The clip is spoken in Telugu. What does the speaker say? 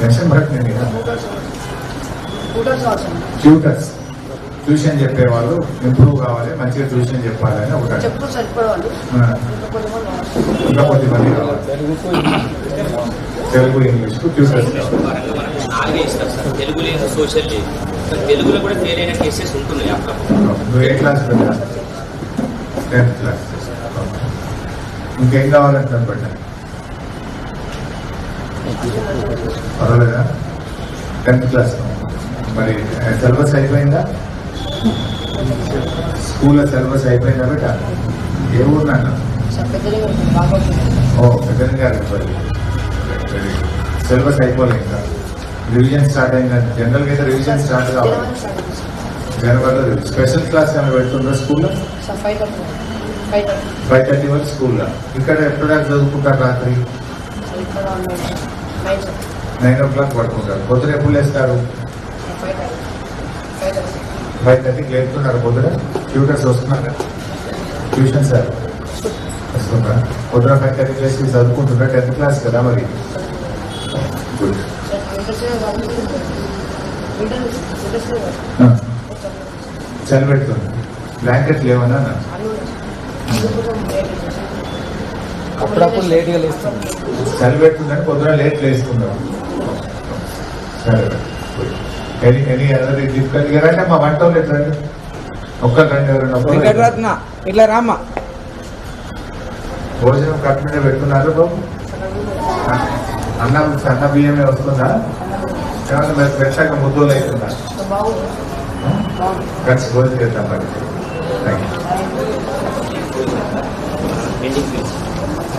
టెన్షన్ పడుతుంది కదా ట్యూటర్స్ ట్యూషన్ చెప్పేవాళ్ళు ఇంప్రూవ్ కావాలి మంచిగా ట్యూషన్ చెప్పాలి అని ఒకటి ఇంకా కొద్దిమంది కావాలి. తెలుగు ఇంగ్లీష్ ట్యూటర్స్ పరంగా మనకు నాలుగే ఇస్తారు సార్. తెలుగు లేదు సోషల్ లేదు. కానీ తెలుగులో కూడా ఫెయిల్ అయిన కేసెస్ ఉంటున్నాయి అప్పుడప్పుడు. నువ్వు ఏ క్లాస్ పెట్టా టెన్త్ క్లాస్ ఇంకేం కావాలంటే పెట్టా పర్వాలేదా? టెన్త్ క్లాస్ మరి సిలబస్ అయిపోయిందా? స్కూల్లో సిలబస్ అయిపోయిందా బిడ్డ ఏ ఊరు ఓ పెద్దన్ గారు సిలబస్ అయిపోలేదు ఇంకా. రివిజన్ స్టార్ట్ అయిందా? జనరల్గా అయితే రివిజన్ స్టార్ట్ కావాలి. తినమని జనవరిలో స్పెషల్ క్లాస్ ఏమైనా పెడుతుందా స్కూల్లో? ఫైవ్ థర్టీ వరకు స్కూల్లో. ఇక్కడ ఎప్పటిదాకా చదువుకుంటారు రాత్రి? నైన్ ఓ క్లాక్ పడుకుంటారు. పొద్దున ఎప్పుడు లేస్తారు? ఫైవ్ థర్టీకి లేపుతున్నారు పొద్దున. ట్యూటర్స్ వస్తున్నారు ట్యూషన్ సార్ వస్తున్నారు? పొద్దున ఫైవ్ థర్టీ లేచి చదువుకుంటున్నారు. టెన్త్ క్లాస్ కదా మరి. గుడ్ సార్ బ్లాంకెట్ లేవనా అన్న? అన్నీ ఉన్నాయి సార్ అందుకోసం లేట్ అయింది సార్. అప్పుడప్పుడు లేట్గా లేస్తాం చలి పెడుతుందని పొద్దున లేట్ లేస్తున్నారు సరే. ఎనీ ఎనీ అదర్ డిఫికల్ట్ రండి మా వంట రండి. ఒక్కరు రండి ఎవరైనా. వెంకటరత్న ఇట్లా రామ్మా. భోజనం కట్టుకుంటే పెడుతున్నారు బాబు. అన్నం సన్న బియ్యమే వస్తుందా? ఏమన్నా మీరు పెట్టాక ముద్దోలు అవుతుందా కలిసి భోజనం చేద్దాం మరి. Thank you